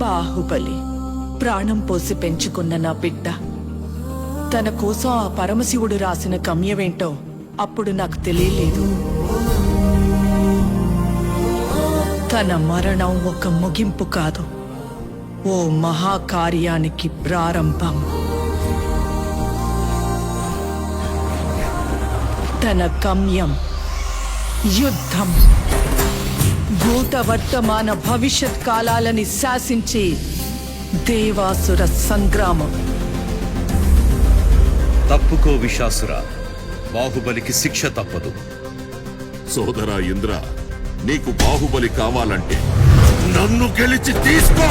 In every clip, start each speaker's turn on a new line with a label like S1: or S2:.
S1: బాహుబలి. ప్రాణం పోసి పెంచుకున్న నా బిడ్డ. తన కోసం ఆ పరమశివుడు రాసిన గమ్యమేంటో అప్పుడు నాకు తెలియలేదు. తన మరణం ఒక ముగింపు కాదు. ఓ మహాకార్యానికి ప్రారంభం. తన కమ్యం యుద్ధం. భూత వర్తమాన భవిష్యత్ కాలాలని శాసించి దేవాసుర సంగ్రామం.
S2: తప్పుకో విశాసుర బాహుబలికి శిక్ష తప్పదు.
S3: సోదరా ఇంద్ర నీకు బాహుబలి కావాలంటే నన్ను గెలిచి తీసుకో!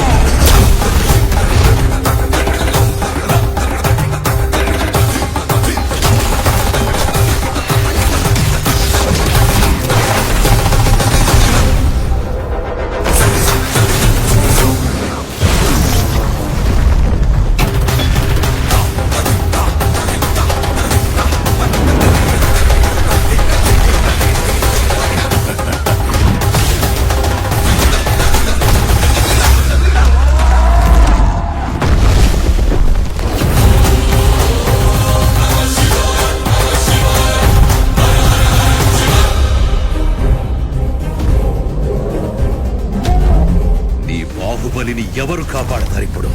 S2: నీ బాహుబలిని ఎవరు కాపాడతారు ఇప్పుడు?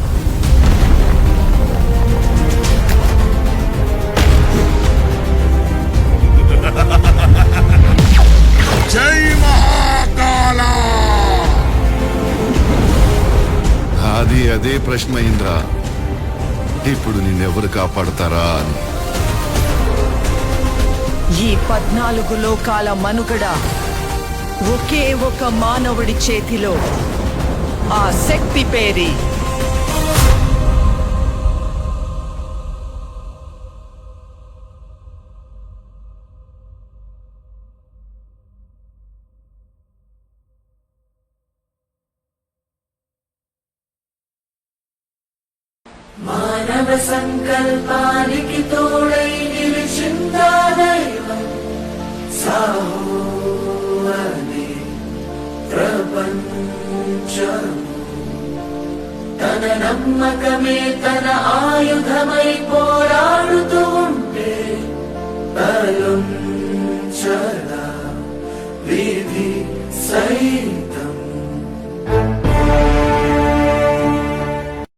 S3: జై మహాకాల
S4: అది అదే ప్రశ్న ఇంద్ర. ఇప్పుడు నిన్నెవరు కాపాడతారా అని.
S1: ఈ పద్నాలుగు లోకాల మనుగడ ఒకే ఒక మానవుడి చేతిలో. ఆ శక్తి పేరి
S5: మానవ సంకల్పానికి తోడై నిలిచిందా దైవం సాహో ప్రపంచం తన నమ్మకమే తన ఆయుధమై పోరాడుతూ ఉంటే తలుంచరా విధి సైత